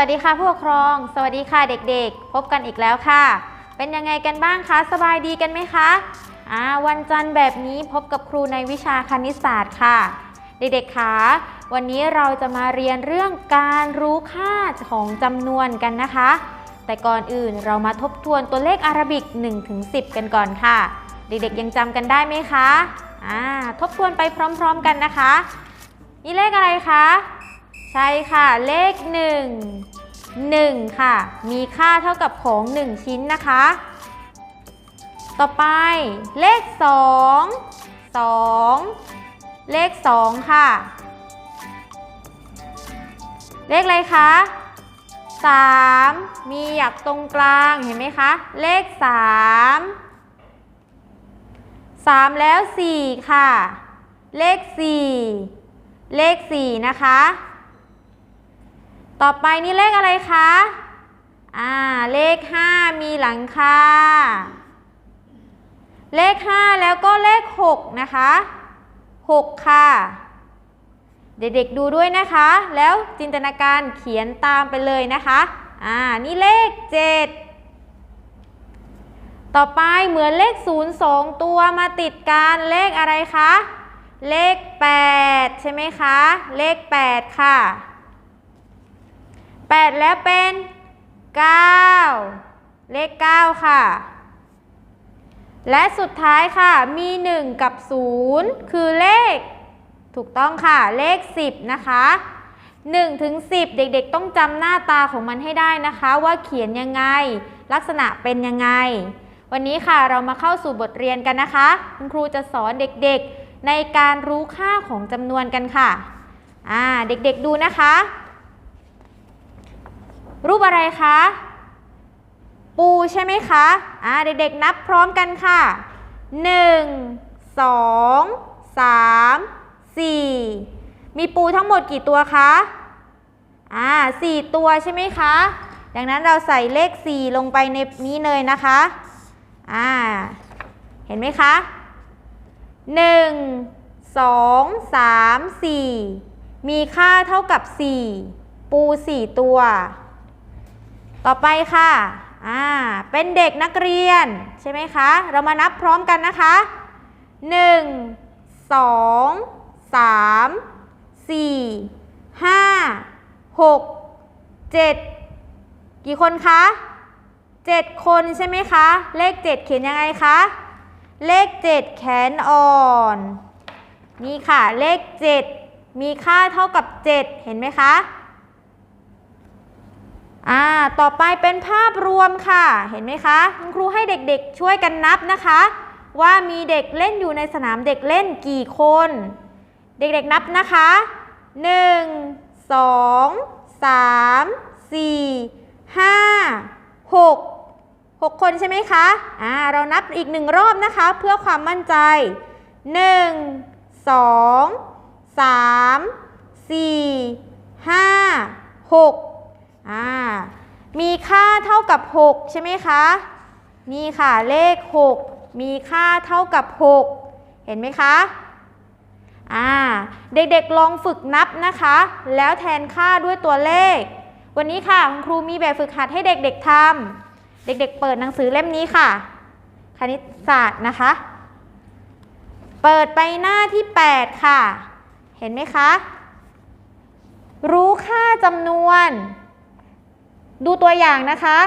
วัสดีค่ะผู้ปกครอง สวัสดีค่ะเด็กๆ พบกันอีกแล้วค่ะ เป็นยังไงกันบ้างคะ สบายดีกันไหมคะอ่าวันจันทร์แบบนี้พบกับครูในวิชาคณิตศาสตร์ค่ะ เด็กๆคะวันนี้เราจะมาเรียนเรื่องการรู้ค่าของจำนวนกันนะคะ แต่ก่อนอื่นเรามาทบทวนตัวเลขอารบิก 1-10 กันก่อนค่ะ เด็กๆยังจำกันได้ไหมคะอ่าทบทวนไปพร้อมๆกันนะคะ นี่เลขอะไรคะ ใช่ค่ะเลข 1 1 ค่ะ มีค่าเท่ากับของ 1 ชิ้นนะคะ ต่อไปเลข 2 2 เลข 2 ค่ะ เลขอะไรคะ 3 มีหยักตรงกลางเห็นไหมคะ เลข 3 3 แล้ว 4 ค่ะ เลข 4 เลข 4 นะคะ ต่อไปนี่เลขอะไรคะ อ่า เลข 5 มีหลังคา เลข 5 แล้วก็เลข 6 นะคะ 6 ค่ะ เด็กๆดูด้วยนะคะ แล้วจินตนาการเขียนตามไปเลยนะคะ อ่า นี่เลข 7 ต่อไปเหมือนเลข 0 2 ตัวมาติดกันเลขอะไรคะ เลข 8 ใช่ไหมคะ เลข 8 ค่ะ 8 แล้วเป็น 9 เลข 9 ค่ะ และสุดท้ายค่ะ มี 1 กับ 0 คือเลข ถูกต้องค่ะ เลข 10 นะคะ1ถึง10 เด็กๆ ต้องจำหน้าตาของมันให้ได้นะคะ ว่าเขียนยังไง ลักษณะเป็นยังไง วันนี้ค่ะเรามาเข้าสู่บทเรียนกันนะคะ คุณครูจะสอนเด็กๆ ในการรู้ค่าของจำนวนกันค่ะ อ่า เด็กๆดูนะคะ รูปอะไรคะ ปูใช่ไหมคะอ่าเด็กๆนับพร้อมกันค่ะ 1 2 3 4 มีปูทั้งหมดกี่ตัวคะอ่า4ตัวใช่ไหมคะ ดังนั้นเราใส่เลข 4 ลงไปในนี้เลยนะคะอ่าเห็นไหมคะ 1 2 3 4 มีค่าเท่ากับ 4 ปู 4 ตัว ต่อไปค่ะอ่าเป็นเด็กนักเรียนใช่ไหมคะ เรามานับพร้อมกันนะคะ 1 2 3 4 5 6 7 กี่คนคะ 7 คนใช่ไหมคะ เลข 7 เขียนยังไงคะ เลข 7 แขนอ่อน นี่ค่ะ เลข 7 มีค่าเท่ากับ 7 เห็นไหมคะ อ่าต่อไปเป็นภาพรวมค่ะ เห็นไหมคะ คุณครูให้เด็กๆช่วยกันนับนะคะ ว่ามีเด็กเล่นอยู่ในสนามเด็กเล่นกี่คน เด็กๆนับนะคะ 1 2 3 4 5 6 6 คนใช่ไหมคะ อ่า เรานับอีกหนึ่งรอบนะคะ เพื่อความมั่นใจ 1 2 3 4 5 6 อ่ามีค่าเท่ากับ 6 ใช่ไหมคะ นี่ค่ะเลข 6 มีค่าเท่ากับ 6 เห็นไหมคะอ่าเด็กๆลองฝึกนับนะคะ แล้วแทนค่าด้วยตัวเลข วันนี้ค่ะคุณครูมีแบบฝึกหัดให้เด็กๆทำเด็กๆ เปิดหนังสือเล่มนี้ค่ะ คณิตศาสตร์นะคะ เปิดไปหน้าที่ 8 ค่ะ เห็นไหมคะ รู้ค่าจำนวน ดูตัวอย่างนะคะ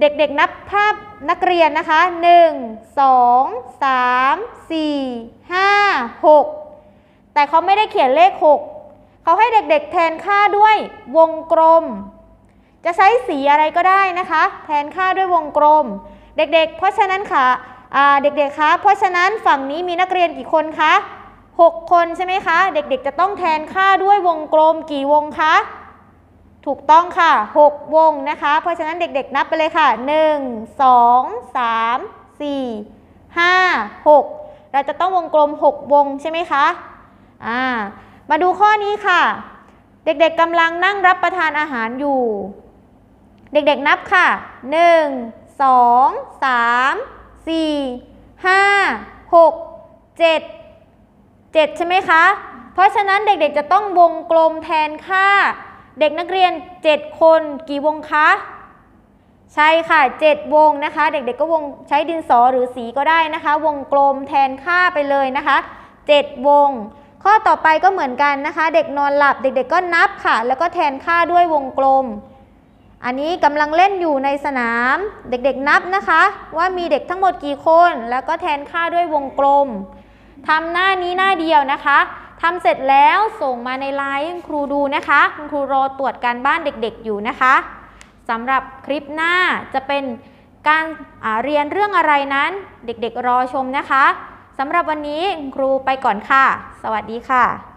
เด็กๆนับภาพนักเรียนนะคะ 1 2 3 4 5 6 แต่เขาไม่ได้เขียนเลข 6 เขาให้เด็กๆแทนค่าด้วยวงกลม จะใช้สีอะไรก็ได้นะคะ แทนค่าด้วยวงกลม เด็กๆ เพราะฉะนั้นค่ะเด็กๆ คะ เพราะฉะนั้นฝั่งนี้มีนักเรียนกี่คนคะ 6 คนใช่ไหมคะ เด็กๆ จะต้องแทนค่าด้วยวงกลมกี่วงคะ ถูกต้องค่ะ 6 วงนะคะ เพราะฉะนั้นเด็กๆนับไปเลยค่ะ 1 2 3 4 5 6 เราจะต้องวงกลม 6 วงใช่ไหมคะอ่ามาดูข้อนี้ค่ะ เด็กๆกำลังนั่งรับประทานอาหารอยู่ เด็กๆนับค่ะ 1 2 3 4 5 6 7 7 ใช่ไหมคะ เพราะฉะนั้นเด็กๆจะต้องวงกลมแทนค่า เด็กนักเรียน 7 คนกี่วงคะ ใช่ค่ะ 7 วงนะคะ เด็กๆก็วงใช้ดินสอหรือสีก็ได้นะคะ วงกลมแทนค่าไปเลยนะคะ 7 วง ข้อต่อไปก็เหมือนกันนะคะ เด็กนอนหลับเด็กๆก็นับค่ะ แล้วก็แทนค่าด้วยวงกลม อันนี้กำลังเล่นอยู่ในสนาม เด็กๆนับนะคะ ว่ามีเด็กทั้งหมดกี่คน แล้วก็แทนค่าด้วยวงกลมทำหน้านี้หน้าเดียวนะคะ ทำเสร็จแล้วส่งมาในไลน์คุณครูดูนะคะ คุณครูรอตรวจการบ้านเด็กๆอยู่นะคะสำหรับคลิปหน้าจะเป็นการเรียนเรื่องอะไรนั้นเด็กๆรอชมนะคะสำหรับวันนี้ครูไปก่อนค่ะ สวัสดีค่ะ